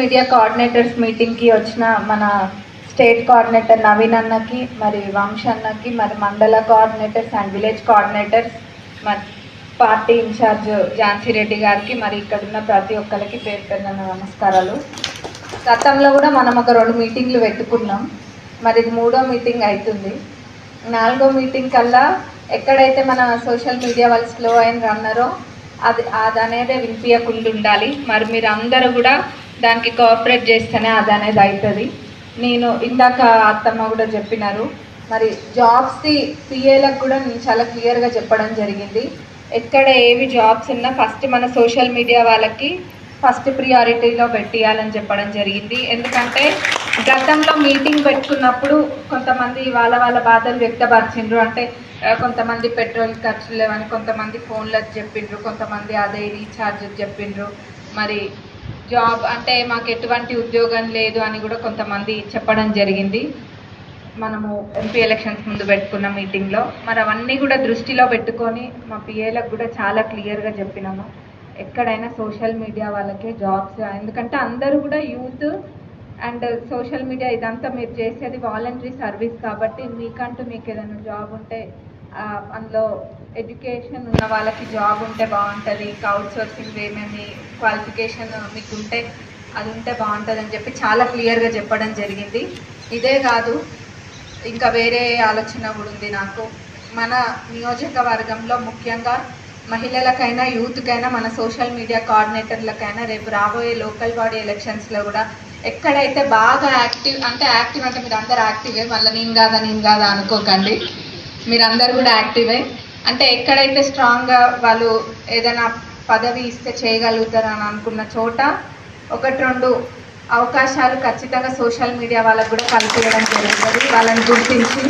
Media coordinators మీటింగ్కి వచ్చిన మన స్టేట్ కోఆర్డినేటర్ నవీన్ అన్నకి మరి వంశ అన్నకి మరి మండల కోఆర్డినేటర్స్ అండ్ విలేజ్ కోఆర్డినేటర్స్ మరి పార్టీ ఇన్ఛార్జ్ ఝాన్సీ రెడ్డి గారికి మరి ఇక్కడున్న ప్రతి ఒక్కరికి పేరు పేరున నమస్కారాలు. గతంలో కూడా మనం ఒక రెండు మీటింగ్లు పెట్టుకున్నాం. మరి ఇది మూడో మీటింగ్ అవుతుంది నాలుగో మీటింగ్ కల్లా ఎక్కడైతే మన సోషల్ మీడియా వాళ్ళు స్లో అయిన రన్నారో అది అది అనేది వినిపించకుండా ఉండాలి మరి మీరు అందరూ కూడా దానికి కోఆపరేట్ చేస్తేనే అది అనేది అవుతుంది నేను ఇందాక అత్తమ్మ కూడా చెప్పినారు. మరి జాబ్స్ది సీఏలకు కూడా నేను చాలా క్లియర్గా చెప్పడం జరిగింది. ఎక్కడ ఏవి జాబ్స్ ఉన్నా ఫస్ట్ మన సోషల్ మీడియా వాళ్ళకి ఫస్ట్ ప్రియారిటీలో పెట్టియాలని చెప్పడం జరిగింది. ఎందుకంటే గతంలో మీటింగ్ పెట్టుకున్నప్పుడు కొంతమంది వాళ్ళ వాళ్ళ బాధలు వ్యక్తపరిచిండ్రు. అంటే కొంతమంది పెట్రోల్ ఖర్చులు లేవని కొంతమంది ఫోన్లకు చెప్పిండ్రు. కొంతమంది అదే రీఛార్జ్ చెప్పిండ్రు. మరి జాబ్ అంటే మాకు ఎటువంటి ఉద్యోగం లేదు అని కూడా కొంతమంది చెప్పడం జరిగింది. మనము ఎంపీ ఎలక్షన్స్ ముందు పెట్టుకున్న మీటింగ్లో. మరి అవన్నీ కూడా దృష్టిలో పెట్టుకొని మా పిఏలకు కూడా చాలా క్లియర్గా చెప్పినాము. ఎక్కడైనా సోషల్ మీడియా వాళ్ళకే జాబ్స్. ఎందుకంటే అందరూ కూడా యూత్ అండ్ సోషల్ మీడియా ఇదంతా మీరు చేసేది వాలంటరీ సర్వీస్ కాబట్టి మీకంటూ మీకు ఏదైనా జాబ్ ఉంటే అందులో ఎడ్యుకేషన్ ఉన్న వాళ్ళకి జాబ్ ఉంటే బాగుంటుంది ఇంకా అవుట్ సోర్సింగ్ ఏమేమి క్వాలిఫికేషన్ మీకు ఉంటే అది ఉంటే బాగుంటుంది అని చెప్పి చాలా క్లియర్గా చెప్పడం జరిగింది. ఇదే కాదు ఇంకా వేరే ఆలోచన కూడా ఉంది నాకు. మన నియోజకవర్గంలో ముఖ్యంగా మహిళలకైనా యూత్కైనా మన సోషల్ మీడియా కోఆర్డినేటర్లకైనా రేపు రాబోయే లోకల్ బాడీ ఎలక్షన్స్లో కూడా ఎక్కడైతే బాగా యాక్టివ్ అంటే యాక్టివ్ అంటే మీరు అందరు యాక్టివే మళ్ళీ నేను కాదా నేను కాదా అనుకోకండి. మీరందరూ కూడా యాక్టివే. అంటే ఎక్కడైతే స్ట్రాంగ్గా వాళ్ళు ఏదైనా పదవి ఇస్తే చేయగలుగుతారు అని అనుకున్న చోట ఒకటి రెండు అవకాశాలు ఖచ్చితంగా సోషల్ మీడియా వాళ్ళకు కూడా కల్పించడం జరుగుతుంది. వాళ్ళని గుర్తించి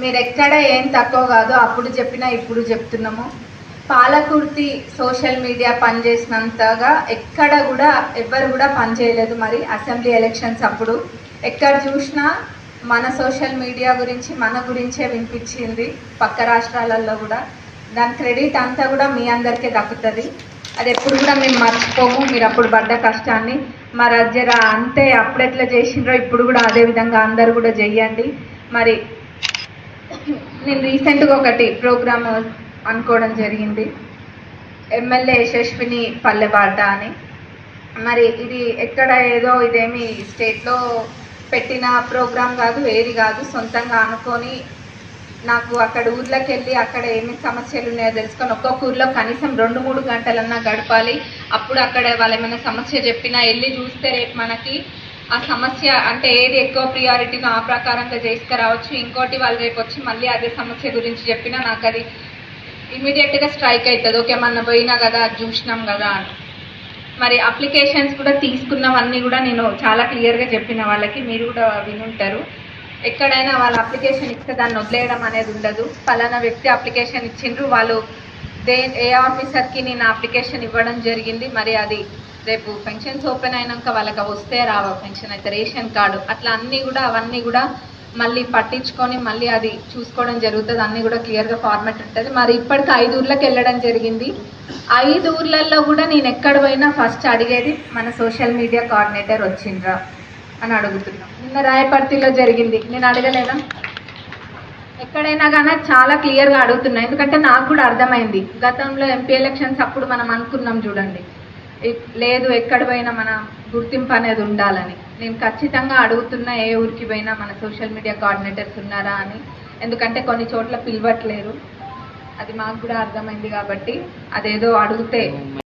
మీరు ఎక్కడ ఏం తక్కువ కాదు అప్పుడు చెప్పినా ఇప్పుడు చెప్తున్నాము. పాలకుర్తి సోషల్ మీడియా పనిచేసినంతగా ఎక్కడ కూడా ఎవ్వరు కూడా పనిచేయలేదు మరి అసెంబ్లీ ఎలక్షన్స్ అప్పుడు. ఎక్కడ చూసినా మన సోషల్ మీడియా గురించి మన గురించే వినిపించింది పక్క రాష్ట్రాలలో కూడా. దాని క్రెడిట్ అంతా కూడా మీ అందరికీ దక్కుతుంది. అది ఎప్పుడు కూడా మేము మర్చిపోము. మీరు అప్పుడు పడ్డ కష్టాన్ని. మరి జర అంతే అప్పుడు ఎట్లా చేసిండ్రో ఇప్పుడు కూడా అదే విధంగా అందరు కూడా చెయ్యండి. మరి నేను రీసెంట్గా ఒకటి ప్రోగ్రామ్ అనుకోవడం జరిగింది. ఎమ్మెల్యే యశస్విని పల్లెబాట అని. మరి ఇది ఎక్కడ ఏదో ఇదేమి స్టేట్లో పెట్టిన ప్రోగ్రాం కాదు ఏది కాదు సొంతంగా అనుకొని నాకు అక్కడ ఊర్లోకి వెళ్ళి అక్కడ ఏమి సమస్యలు ఉన్నాయో తెలుసుకొని ఒక్కొక్క ఊర్లో కనీసం రెండు మూడు గంటలన్నా గడపాలి. అప్పుడు అక్కడ వాళ్ళు ఏమైనా సమస్య చెప్పినా వెళ్ళి చూస్తే రేపు మనకి ఆ సమస్య అంటే ఏది ఎక్కువ ప్రియారిటీనో ఆ ప్రకారంగా చేసుకురావచ్చు. ఇంకోటి వాళ్ళు రేపు వచ్చి మళ్ళీ అదే సమస్య గురించి చెప్పినా నాకు అది ఇమీడియట్గా స్ట్రైక్ అవుతుంది. ఓకే మొన్న పోయినా కదా చూసినాం కదా అని. మరి అప్లికేషన్స్ కూడా తీసుకున్నవన్నీ కూడా నేను చాలా క్లియర్గా చెప్పిన వాళ్ళకి మీరు కూడా వినుంటారు. ఎక్కడైనా వాళ్ళ అప్లికేషన్ ఇస్తే దాన్ని వదిలేయడం అనేది ఉండదు. ఫలానా వ్యక్తి అప్లికేషన్ ఇచ్చిండ్రు వాళ్ళు దే ఏ ఆఫీసర్కి నేను అప్లికేషన్ ఇవ్వడం జరిగింది మరి అది రేపు పెన్షన్స్ ఓపెన్ అయినాక వాళ్ళకి వస్తే రావా? పెన్షన్ అయితే రేషన్ కార్డు అట్లా అన్నీ కూడా అవన్నీ కూడా మళ్ళీ పట్టించుకొని మళ్ళీ అది చూసుకోవడం జరుగుతుంది. అన్నీ కూడా క్లియర్గా ఫార్మాట్ ఉంటుంది. మరి ఇప్పటికి ఐదు ఊర్లకు వెళ్ళడం జరిగింది. ఐదు ఊర్లలో కూడా నేను ఎక్కడ పోయినా ఫస్ట్ అడిగేది మన సోషల్ మీడియా కోఆర్డినేటర్ వచ్చిండ్రా అని అడుగుతున్నాం. నిన్న రాయపర్తిలో జరిగింది. నేను అడగలేదా? ఎక్కడైనా కానీ చాలా క్లియర్గా అడుగుతున్నా. ఎందుకంటే నాకు కూడా అర్థమైంది. గతంలో ఎంపీ ఎలక్షన్స్ అప్పుడు మనం అనుకున్నాం చూడండి. లేదు ఎక్కడ పోయినా మన గుర్తింపు అనేది ఉండాలని. నేను ఖచ్చితంగా అడుగుతున్నా ఏ ఊరికి పోయినా మన సోషల్ మీడియా కోఆర్డినేటర్స్ ఉన్నారా అని. ఎందుకంటే కొన్ని చోట్ల పిలవట్లేరు. అది మాకు కూడా అర్థమైంది కాబట్టి అదేదో అడిగితే